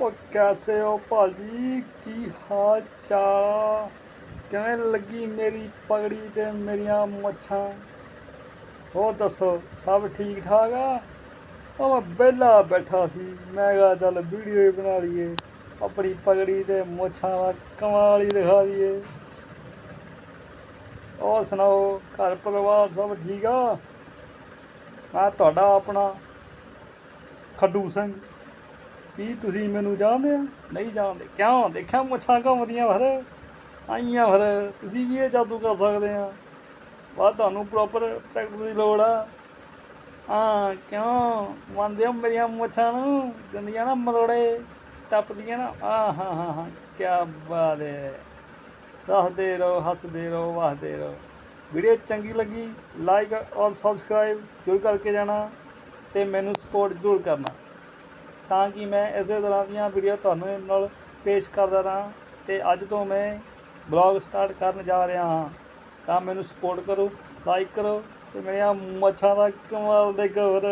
ਉਹ ਕੈਸੇ ਹੋ ਭਾਜੀ? ਕੀ ਹਾਲ ਚਾਲ? ਕਿਵੇਂ ਲੱਗੀ ਮੇਰੀ ਪਗੜੀ ਤੇ ਮੇਰੀਆਂ ਮੱਛਾਂ? ਹੋਰ ਦੱਸੋ, ਸਭ ਠੀਕ ਠਾਕ ਆ? ਉਹ ਮੈਂ ਵਿਹਲਾ ਬੈਠਾ ਸੀ, ਮੈਂ ਕਿਹਾ ਚੱਲ ਵੀਡੀਓ ਹੀ ਬਣਾ ਲਈਏ, ਆਪਣੀ ਪਗੜੀ ਤੇ ਮੁੱਛਾਂ ਦਾ ਕਮਾਲ ਹੀ ਦਿਖਾ ਦਈਏ। ਹੋਰ ਸੁਣਾਓ, ਘਰ ਪਰਿਵਾਰ ਸਭ ਠੀਕ ਆ? ਮੈਂ ਤੁਹਾਡਾ ਆਪਣਾ ਖੱਡੂ ਸਿੰਘ। ਕੀ ਤੁਸੀਂ ਮੈਨੂੰ ਜਾਣਦੇ ਹੋ? ਨਹੀਂ ਜਾਣਦੇ। ਕਿਉਂ? ਦੇਖਿਆ ਮੁੱਛਾਂ ਘੁੰਮਦੀਆਂ ਫਿਰ। ਆਈਆਂ ਫਿਰ। ਤੁਸੀਂ ਵੀ ਇਹ ਜਾਦੂ ਕਰ ਸਕਦੇ ਆ। ਬਾਅਦ ਤੁਹਾਨੂੰ ਪ੍ਰੋਪਰ ਪ੍ਰੈਕਟਿਸ ਦੀ ਲੋੜ ਆ। ਹਾਂ, ਕਿਉਂ? ਮੰਨਦੇ ਹੋ ਮੇਰੀਆਂ ਮੁੱਛਾਂ ਨੂੰ? ਦਿੰਦੀਆਂ ਨਾ ਮਰੋੜੇ, ਟੱਪਦੀਆਂ ਨਾ। ਆ, ਹਾਂ ਹਾਂ ਹਾਂ। ਕੀ ਬਾਤ ਹੈ ਹੱਸਦੇ ਰਹੋ ਹੱਸਦੇ ਰਹੋ ਵਸਦੇ ਰਹੋ। ਵੀਡੀਓ ਚੰਗੀ ਲੱਗੀ ਲਾਈਕ ਔਰ ਸਬਸਕ੍ਰਾਈਬ ਜ਼ਰੂਰ ਕਰਕੇ ਜਾਣਾ ਤੇ ਮੈਨੂੰ ਸਪੋਰਟ ਜ਼ਰੂਰ ਕਰਨਾ। ਤਾਂ ਕਿ ਮੈਂ ਇਸੇ ਤਰ੍ਹਾਂ ਦੀਆਂ ਵੀਡੀਓ ਤੁਹਾਨੂੰ ਨਾਲ ਪੇਸ਼ ਕਰਦਾ ਰਹਾਂ ਤੇ ਅੱਜ ਤੋਂ ਮੈਂ ਬਲੌਗ ਸਟਾਰਟ ਕਰਨ ਜਾ ਰਿਹਾ ਹਾਂ। ਤਾਂ ਮੈਨੂੰ ਸਪੋਰਟ ਕਰੋ ਲਾਈਕ ਕਰੋ ਤੇ ਮੇਰੀਆਂ ਮੱਛਾਂ ਦਾ ਕਮਾਲ ਦੇ ਕਵਰ